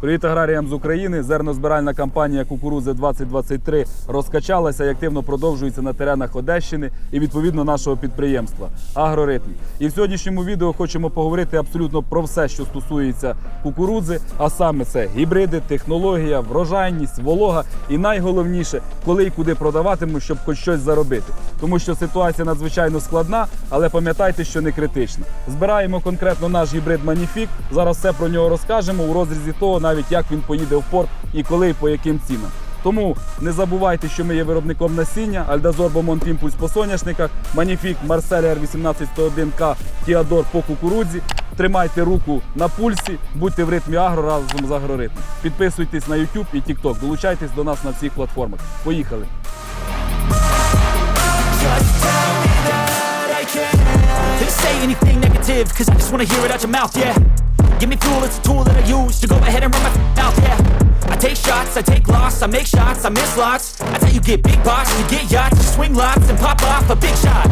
Привіт аграріям з України. Зернозбиральна кампанія кукурузи 2023 розкачалася і активно продовжується на теренах Одещини і відповідно нашого підприємства Агроритм. І в сьогоднішньому відео хочемо поговорити абсолютно про все, що стосується кукурудзи, а саме це гібриди, технологія, врожайність, волога і найголовніше, коли і куди продаватиму, щоб хоч щось заробити. Тому що ситуація надзвичайно складна, але пам'ятайте, що не критична. Збираємо конкретно наш гібрид Маніфік. Зараз все про нього розкажемо у розрізі того, навіть як він поїде в порт і коли і по яким цінам. Тому не забувайте, що ми є виробником насіння, Альдазор Бомонт Імпульс по соняшниках, Маніфік Марсель R181К Тіадор по кукурудзі. Тримайте руку на пульсі, будьте в ритмі агро разом з агроритмом. Підписуйтесь на YouTube і TikTok, долучайтесь до нас на всіх платформах. Поїхали! Please say anything negative, cause I just wanna hear it out your mouth, yeah. Give me fuel, it's a tool that I use to go ahead and run my mouth, yeah. I take shots, I take loss, I make shots, I miss lots. That's how you get big box, you get yachts, you swing lots and pop off a big shot.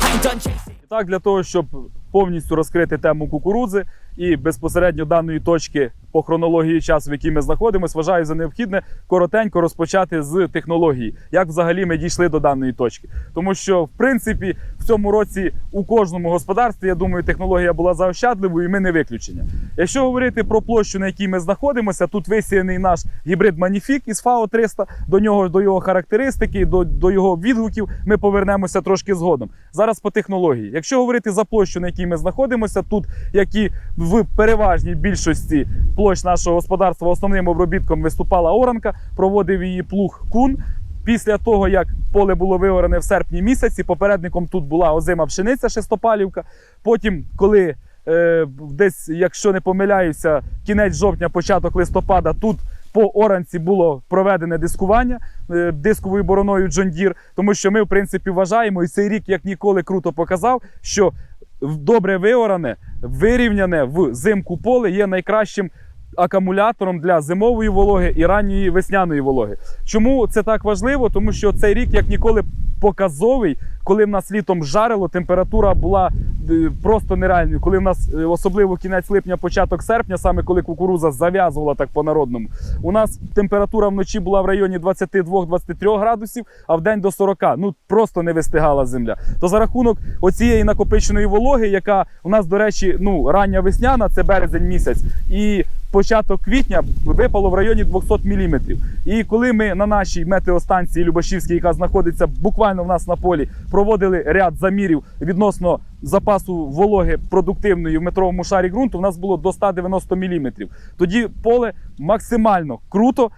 I ain't done chasing. Так, для того, щоб повністю розкрити тему кукурудзи і безпосередньо даної точки по хронології часу, в якій ми знаходимося, вважаю за необхідне коротенько розпочати з технології, як взагалі ми дійшли до даної точки. Тому що, в принципі, в цьому році у кожному господарстві, я думаю, технологія була заощадливою, і ми не виключення. Якщо говорити про площу, на якій ми знаходимося, тут висіяний наш гібрид Маніфік із ФАО 300, до нього до його характеристики, до, до його відгуків ми повернемося трошки згодом. Зараз по технології. Якщо говорити за площу, на якій ми знаходимося, тут як і в переважній більшості площ нашого господарства основним обробітком виступала оранка, проводив її плуг кун. Після того, як поле було виорене в серпні місяці, попередником тут була озима пшениця шестопалівка. Потім, коли е, десь, якщо не помиляюся, кінець жовтня, початок листопада, тут по оранці було проведене дискування е, дисковою бороною Deere, тому що ми, в принципі, вважаємо, і цей рік як ніколи круто показав, що добре виоране, вирівняне в зимку поле є найкращим акумулятором для зимової вологи і ранньої весняної вологи. Чому це так важливо? Тому що цей рік як ніколи показовий, коли в нас літом жарило, температура була е, просто нереальною. Коли в нас е, особливо кінець липня, початок серпня, саме коли кукуруза зав'язувала так по-народному, у нас температура вночі була в районі 22-23 градусів, а в день до 40. Ну просто не вистигала земля. То за рахунок оцієї накопиченої вологи, яка у нас, до речі, ну рання весняна, це березень місяць, і початок квітня випало в районі 200 мм. І коли ми на нашій метеостанції Любашівській, яка знаходиться буквально в нас на полі, проводили ряд замірів відносно запасу вологи продуктивної в метровому шарі ґрунту, у нас було до 190 мм. Тоді поле максимально круто.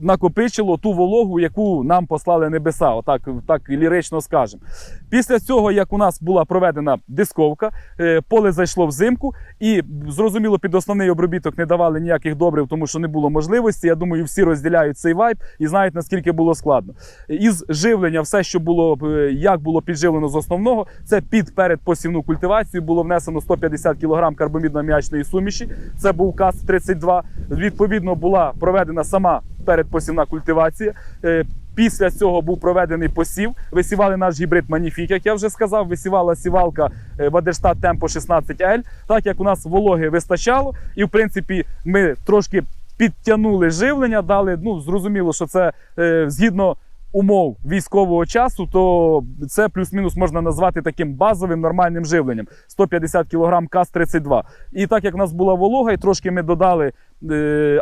Накопичило ту вологу, яку нам послали небеса, отак так лірично скажемо. Після цього, як у нас була проведена дисковка, е, поле зайшло взимку, і зрозуміло, під основний обробіток не давали ніяких добрив, тому що не було можливості. Я думаю, всі розділяють цей вайб і знають наскільки було складно. Із живлення, все, що було е, як було підживлено з основного, це під передпосівну культивацію було внесено 150 кг карбомідно-м'ячної суміші. Це був КАС 32. Відповідно, була проведена сама передпосівна культивація. Е, Після цього був проведений посів. Висівали наш гібрид Маніфік, як я вже сказав. Висівала сівалка е, Бадерштат Темпо 16L. Так як у нас вологи вистачало, і в принципі ми трошки підтягнули живлення, дали. Ну зрозуміло, що це е, згідно. Умов військового часу, то це плюс-мінус можна назвати таким базовим нормальним живленням 150 кг КАС-32. І так як в нас була волога, і трошки ми додали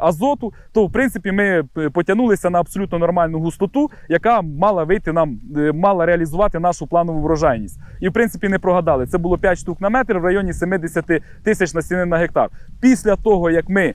азоту, то в принципі ми е, потягнулися на абсолютно нормальну густоту, яка мала вийти нам, е, мала реалізувати нашу планову врожайність. І в принципі не прогадали. Це було 5 штук на метр в районі 70 тисяч насінин на гектар. Після того, як ми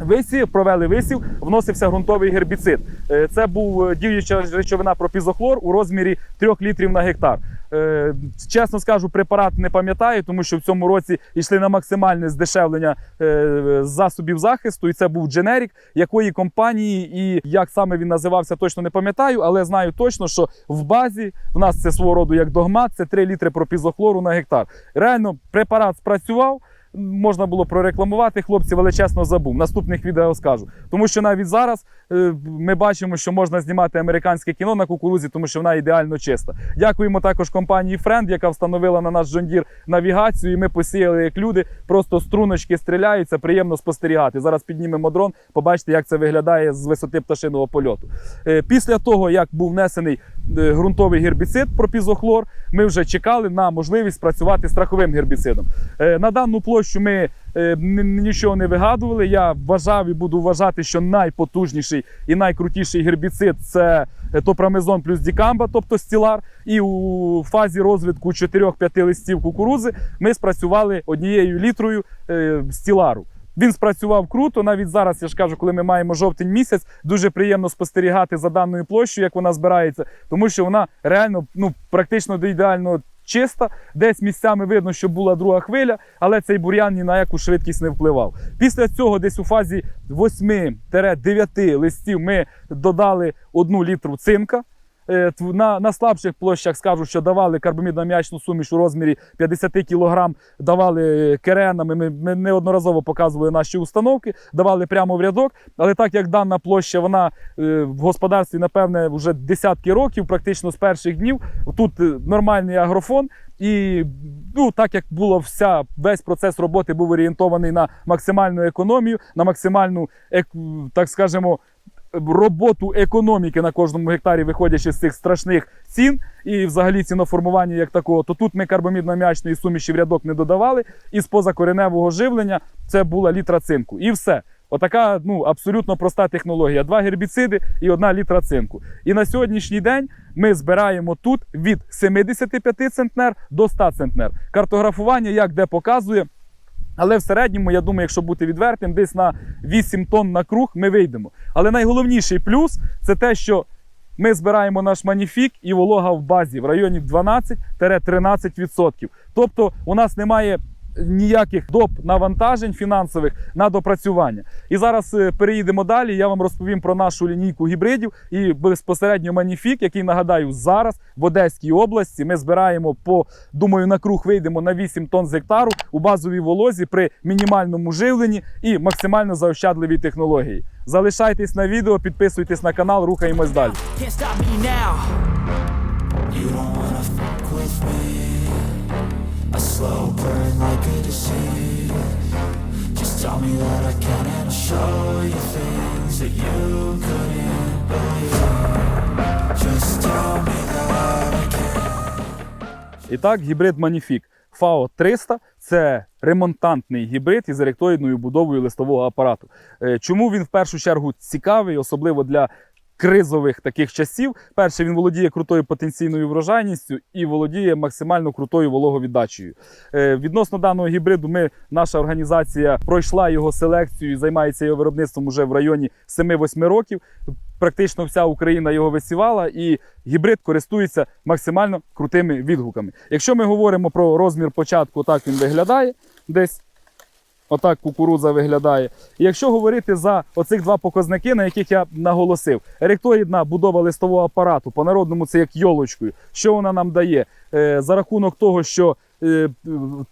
Висів, провели висів, вносився ґрунтовий гербіцид. Е, Це був е, діюча речовина пропізохлор у розмірі 3 літрів на гектар. Е, чесно скажу, препарат не пам'ятаю, тому що в цьому році йшли на максимальне здешевлення е, засобів захисту, і це був дженерік, якої компанії і як саме він називався, точно не пам'ятаю, але знаю точно, що в базі в нас це свого роду як догмат, це 3 літри пропізохлору на гектар. Реально, препарат спрацював. Можна було прорекламувати, хлопців, але чесно забув. Наступних відео скажу. Тому що навіть зараз е, ми бачимо, що можна знімати американське кіно на кукурузі, тому що вона ідеально чиста. Дякуємо також компанії Friend, яка встановила на наш Deere навігацію. І ми посіяли як люди. Просто струночки стріляють. Це приємно спостерігати. Зараз піднімемо дрон, побачите, як це виглядає з висоти пташиного польоту. Е, Після того, як був внесений ґрунтовий гербіцид пропізохлор, ми вже чекали на можливість працювати страховим гербіцидом. Е, На дану площу ми е, нічого не вигадували. Я вважав і буду вважати, що найпотужніший і найкрутіший гербіцид це е, топрамезон плюс дікамба, тобто стілар. І у фазі розвитку 4-5 листів кукурузи ми спрацювали однією літрою е, стілару. Він спрацював круто. Навіть зараз я ж кажу, коли ми маємо жовтень місяць, дуже приємно спостерігати за даною площею, як вона збирається, тому що вона реально ну практично до ідеального чиста. Десь місцями видно, що була друга хвиля, але цей бур'ян ні на яку швидкість не впливав. Після цього, десь у фазі 8-9 листів, ми додали одну літру цинка. Е, На, на слабших площах скажу, що давали карбамідно-м'ячну суміш у розмірі 50 кг, давали керенами. Ми, ми неодноразово показували наші установки, давали прямо в рядок. Але так як дана площа, вона е, в господарстві, напевне, вже десятки років, практично з перших днів. Тут е, нормальний агрофон. І ну, так як було вся, весь процес роботи був орієнтований на максимальну економію, на максимальну, так скажемо, роботу економіки на кожному гектарі, виходячи з цих страшних цін і взагалі ціноформування як такого, то тут ми карбамідно-м'ячної суміші в рядок не додавали. І з позакореневого живлення це була літра цинку. І все. Отака ну, абсолютно проста технологія. Два гербіциди і одна літра цинку. І на сьогоднішній день ми збираємо тут від 75 центнер до 100 центнер. Картографування як де показує. Але в середньому, я думаю, якщо бути відвертим, десь на 8 тонн на круг ми вийдемо. Але найголовніший плюс це те, що ми збираємо наш маніфік і волога в базі в районі 12-13%. Тобто у нас немає ніяких доп навантажень фінансових на допрацювання. І зараз е, переїдемо далі. Я вам розповім про нашу лінійку гібридів і безпосередньо маніфік, який нагадаю зараз в Одеській області. Ми збираємо по думаю, на круг вийдемо на 8 тонн з гектару у базовій волозі при мінімальному живленні і максимально заощадливій технології. Залишайтесь на відео, підписуйтесь на канал, рухаємось далі. A slow burn like a disease Just tell me that I can and I'll show you things that you couldn't believe Just tell me that I can І так, гібрид Magnific FAO 300 це ремонтантний гібрид із ректоїдною будовою листового апарату. Е, Чому він в першу чергу цікавий, особливо для кризових таких часів? Перше, він володіє крутою потенційною врожайністю і володіє максимально крутою вологовіддачею. Е, Відносно даного гібриду, ми, наша організація пройшла його селекцію і займається його виробництвом уже в районі 7-8 років. Практично вся Україна його висівала, і гібрид користується максимально крутими відгуками. Якщо ми говоримо про розмір початку, так він виглядає десь. Отак кукурудза виглядає. І якщо говорити за оцих два показники, на яких я наголосив, еректоїдна будова листового апарату, по-народному це як йолочкою. Що вона нам дає? Е, за рахунок того, що е,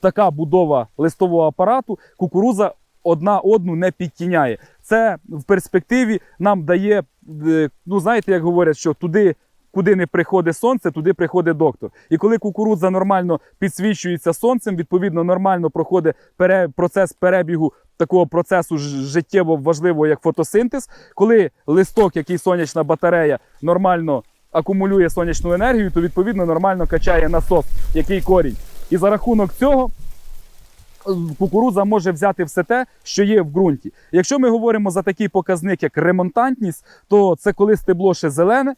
така будова листового апарату, кукурудза одна одну не підтіняє. Це в перспективі нам дає, е, ну знаєте, як говорять, що туди. Куди не приходить сонце, туди приходить доктор. І коли кукурудза нормально підсвічується сонцем, відповідно нормально проходить пере, процес перебігу такого процесу життєво важливого, як фотосинтез. Коли листок, який сонячна батарея, нормально акумулює сонячну енергію, то відповідно нормально качає насос, який корінь. І за рахунок цього е, кукурудза може взяти все те, що є в ґрунті. Якщо ми говоримо за такий показник, як ремонтантність, то це коли стебло ще зелене,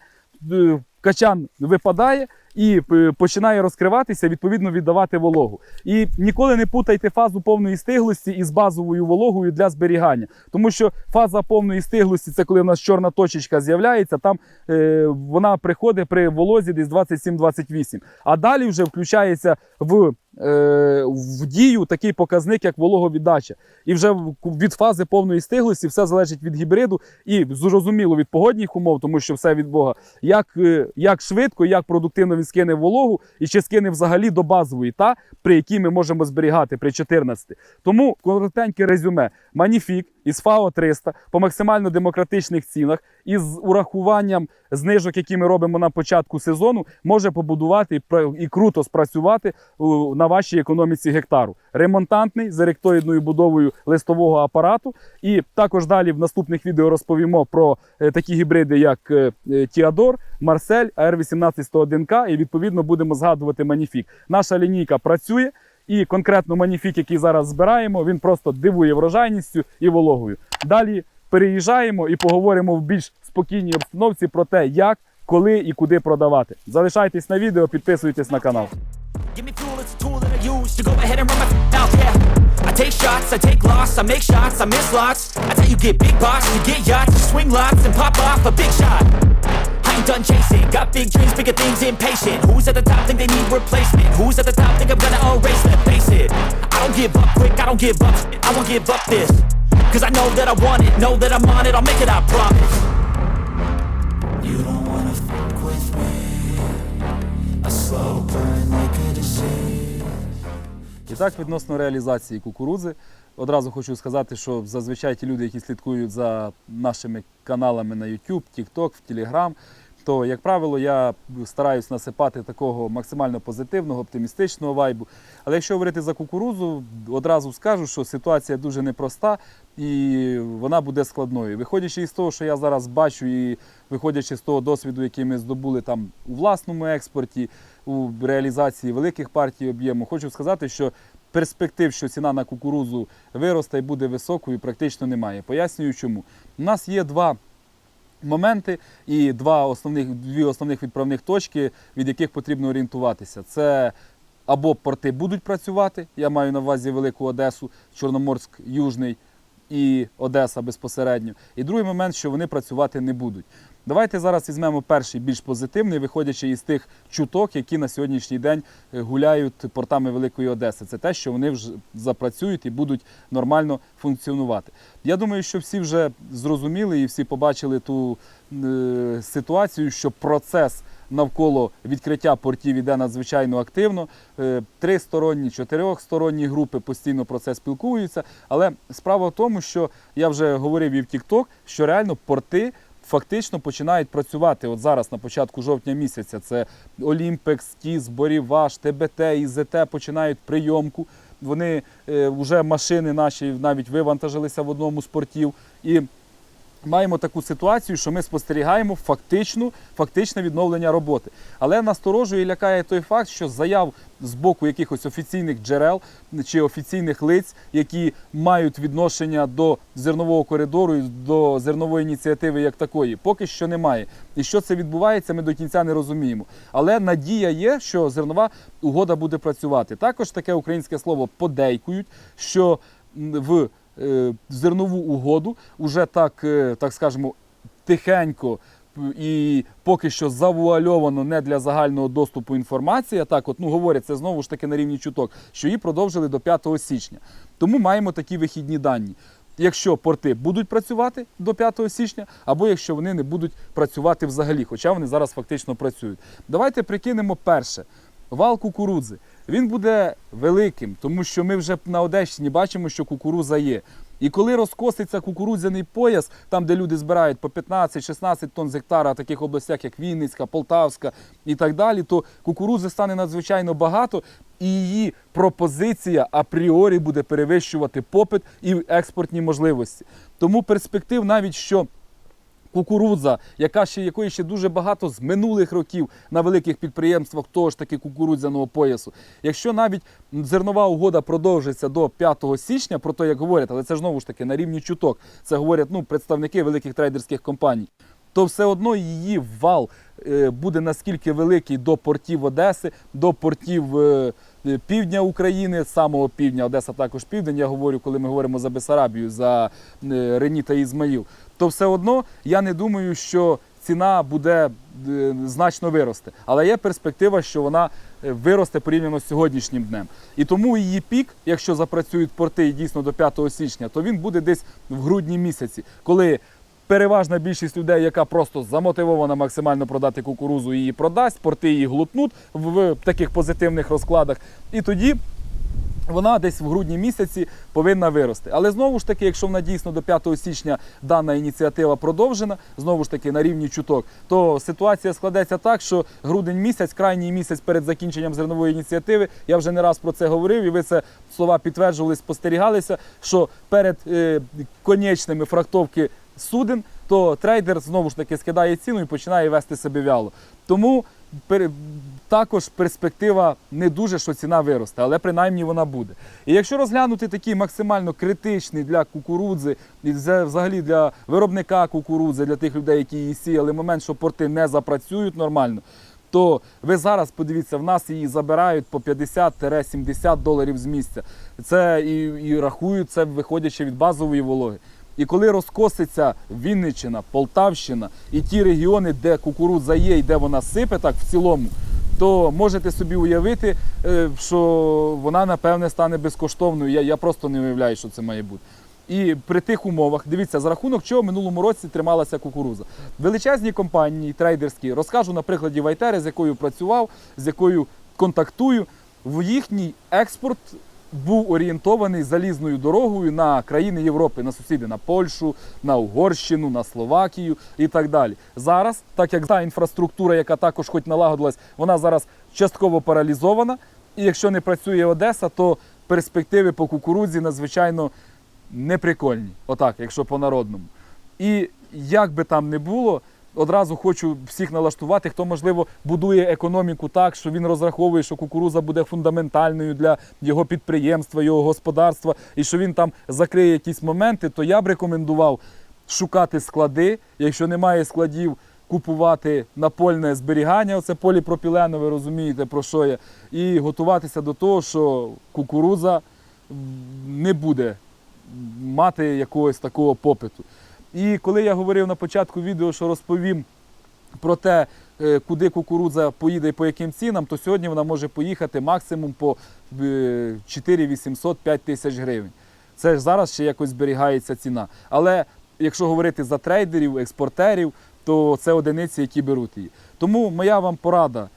качан випадає, і е, починає розкриватися, відповідно віддавати вологу. І ніколи не путайте фазу повної стиглості із базовою вологою для зберігання. Тому що фаза повної стиглості це коли в нас чорна точечка з'являється, там е, вона приходить при волозі десь 27-28. А далі вже включається в, е, в дію такий показник, як вологовіддача. І вже від фази повної стиглості все залежить від гібриду і зрозуміло від погодних умов, тому що все від Бога. Як, е, як швидко, як продуктивно він скине вологу, і чи скине взагалі до базової, та при якій ми можемо зберігати при 14. Тому коротеньке резюме. Маніфік із ФАО 300 по максимально демократичних цінах із урахуванням знижок, які ми робимо на початку сезону, може побудувати і і круто спрацювати на вашій економіці гектару. Ремонтантний з еректоїдною будовою листового апарату. І також далі в наступних відео розповімо про е, такі гібриди, як е, е, Тіадор, Марсель, АР-181К, і відповідно будемо згадувати Маніфік. Наша лінійка працює. І конкретно маніфік, який зараз збираємо, він просто дивує врожайністю і вологою. Далі переїжджаємо і поговоримо в більш спокійній обстановці про те, як, коли і куди продавати. Залишайтесь на відео, підписуйтесь на канал. Take shots, I take loss, I make shots, I miss lots. That's how you get big box, you get yachts, you swing lots and pop off a big shot. I ain't done chasing, got big dreams, bigger things, impatient. Who's at the top think they need replacement? Who's at the top think I'm gonna erase them? Face it, I don't give up quick, I don't give up, I won't give up this. Cause I know that I want it, know that I'm on it, I'll make it, I promise. You don't wanna fuck with me A slow burn like a disease І так, відносно реалізації кукурудзи, одразу хочу сказати, що зазвичай ті люди, які слідкують за нашими каналами на YouTube, TikTok, в Telegram, то, як правило, я стараюсь насипати такого максимально позитивного, оптимістичного вайбу. Але якщо говорити за кукурудзу, одразу скажу, що ситуація дуже непроста і вона буде складною. Виходячи із того, що я зараз бачу, і виходячи з того досвіду, який ми здобули там у власному експорті, у реалізації великих партій об'єму, хочу сказати, що перспектив, що ціна на кукурудзу виросте і буде високою, практично немає. Пояснюю, чому. У нас є два моменти і два основних, дві основних відправних точки, від яких потрібно орієнтуватися. Це або порти будуть працювати, я маю на увазі Велику Одесу, Чорноморськ Южний і Одеса безпосередньо. І другий момент, що вони працювати не будуть. Давайте зараз візьмемо перший більш позитивний, виходячи із тих чуток, які на сьогоднішній день е, гуляють портами Великої Одеси. Це те, що вони вже запрацюють і будуть нормально функціонувати. Я думаю, що всі вже зрозуміли і всі побачили ту е, ситуацію, що процес навколо відкриття портів іде надзвичайно активно. Е, Тристоронні, чотирьохсторонні групи постійно про це спілкуються. Але справа в тому, що я вже говорив і в TikTok, що реально порти. Фактично починають працювати от зараз на початку жовтня місяця. Це Олімпекс, Тіс, Боріваш, ТБТ, ІЗТ починають прийомку. Вони е, вже машини наші навіть вивантажилися в одному з портів. І маємо таку ситуацію, що ми спостерігаємо фактичну, фактичне відновлення роботи. Але насторожує і лякає той факт, що заяв з боку якихось офіційних джерел чи офіційних лиць, які мають відношення до зернового коридору і до зернової ініціативи як такої, поки що немає. І що це відбувається, ми до кінця не розуміємо. Але надія є, що зернова угода буде працювати. Також таке українське слово подейкують, що в зернову угоду уже так, е, так скажемо, тихенько і поки що завуальовано не для загального доступу інформації. а Так, от ну говорять, це знову ж таки на рівні чуток, що її продовжили до 5 січня. Тому маємо такі вихідні дані. Якщо порти будуть працювати до 5 січня, або якщо вони не будуть працювати взагалі, хоча вони зараз фактично працюють. Давайте прикинемо перше. Вал кукурудзи. Він буде великим, тому що ми вже на Одещині бачимо, що кукуруза є. І коли розкоситься кукурудзяний пояс, там, де люди збирають по 15-16 тонн з гектара, в таких областях, як Вінницька, Полтавська і так далі, то кукурудзи стане надзвичайно багато, і її пропозиція апріорі буде перевищувати попит і експортні можливості. Тому перспектив навіть що кукурудза, яка ще якої ще дуже багато з минулих років на великих підприємствах того ж таки кукурудзяного поясу. Якщо навіть зернова угода продовжиться до 5 січня, про те, як говорять, але це ж знову ж таки на рівні чуток. Це говорять ну, представники великих трейдерських компаній. то все одно її вал е, буде наскільки великий до портів Одеси, до портів е, е, півдня України, самого півдня, Одеса також південь. Я говорю, коли ми говоримо за Бесарабію, за Рені та Ізмаїл, то все одно я не думаю, що ціна буде е, значно вирости. Але є перспектива, що вона е, виросте порівняно з сьогоднішнім днем. І тому її пік, якщо запрацюють порти дійсно до 5 січня, то він буде десь в грудні місяці, коли переважна більшість людей, яка просто замотивована максимально продати кукурузу, її продасть, порти її глутнуть в таких позитивних розкладах. І тоді вона десь в грудні місяці повинна вирости. Але знову ж таки, якщо вона дійсно до 5 січня дана ініціатива продовжена, знову ж таки на рівні чуток, то ситуація складеться так, що грудень місяць, крайній місяць перед закінченням зернової ініціативи, я вже не раз про це говорив, і ви це слова підтверджували, спостерігалися, що перед е, конечними фрактовки суден, то трейдер знову ж таки скидає ціну і починає вести себе вяло. Тому також перспектива не дуже, що ціна виросте, але принаймні вона буде. І якщо розглянути такий максимально критичний для кукурудзи, і за- взагалі для виробника кукурудзи, для тих людей, які її сіяли, момент, що порти не запрацюють нормально. То ви зараз подивіться, в нас її забирають по 50-70 доларів з місця. Це і, і рахують це, виходячи від базової вологи. І коли розкоситься Вінниччина, Полтавщина і ті регіони, де кукурудза є і де вона сипе, так в цілому, то можете собі уявити, е, що вона напевне стане безкоштовною. Я, я просто не уявляю, що це має бути. І при тих умовах, дивіться, за рахунок чого минулому році трималася кукуруза. Величезні компанії трейдерські, розкажу на прикладі Вайтери, з якою працював, з якою контактую. В їхній експорт був орієнтований залізною дорогою на країни Європи, на сусіди, на Польщу, на Угорщину, на Словакію і так далі. Зараз, так як та інфраструктура, яка також хоч налагодилась, вона зараз частково паралізована. І якщо не працює Одеса, то перспективи по кукурудзі надзвичайно неприкольні. Отак, якщо по-народному. І як би там не було, одразу хочу всіх налаштувати, хто, можливо, будує економіку так, що він розраховує, що кукуруза буде фундаментальною для його підприємства, його господарства, і що він там закриє якісь моменти, то я б рекомендував шукати склади. Якщо немає складів, купувати напольне зберігання, оце поліпропіленове, розумієте, про що я, і готуватися до того, що кукуруза не буде мати якогось такого попиту. І коли я говорив на початку відео, що розповім про те, е, куди кукурудза поїде і по яким цінам, то сьогодні вона може поїхати максимум по е, 4 800 5 тисяч гривень. Це ж зараз ще якось зберігається ціна. Але якщо говорити за трейдерів, експортерів, то це одиниці, які беруть її. Тому моя вам порада: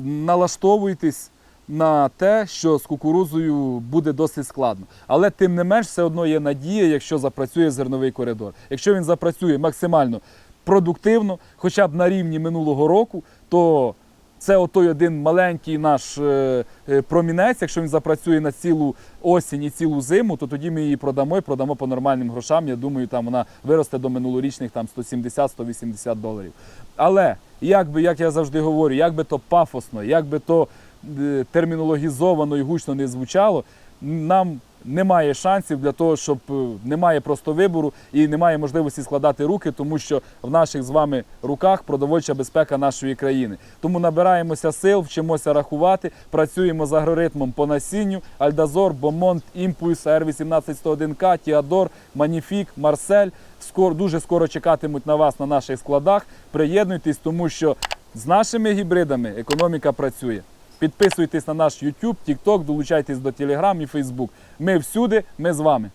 налаштовуйтесь на те, що з кукурузою буде досить складно. Але тим не менш, все одно є надія, якщо запрацює зерновий коридор. Якщо він запрацює максимально продуктивно, хоча б на рівні минулого року, то це отой один маленький наш е, е, промінець. Якщо він запрацює на цілу осінь і цілу зиму, то тоді ми її продамо і продамо по нормальним грошам. Я думаю, там вона виросте до минулорічних там 170-180 доларів. Але як би, як я завжди говорю, як би то пафосно, як би то термінологізовано і гучно не звучало, нам немає шансів для того, щоб е, немає просто вибору і немає можливості складати руки, тому що в наших з вами руках продовольча безпека нашої країни. Тому набираємося сил, вчимося рахувати, працюємо з агроритмом по насінню. Альдазор, Бомонт, Імпульс, Р181К, Тіадор, Маніфік, Марсель. Скоро дуже скоро чекатимуть на вас на наших складах. Приєднуйтесь, тому що з нашими гібридами економіка працює. Підписуйтесь на наш YouTube, TikTok, долучайтесь до Telegram і Facebook. Ми всюди, ми з вами.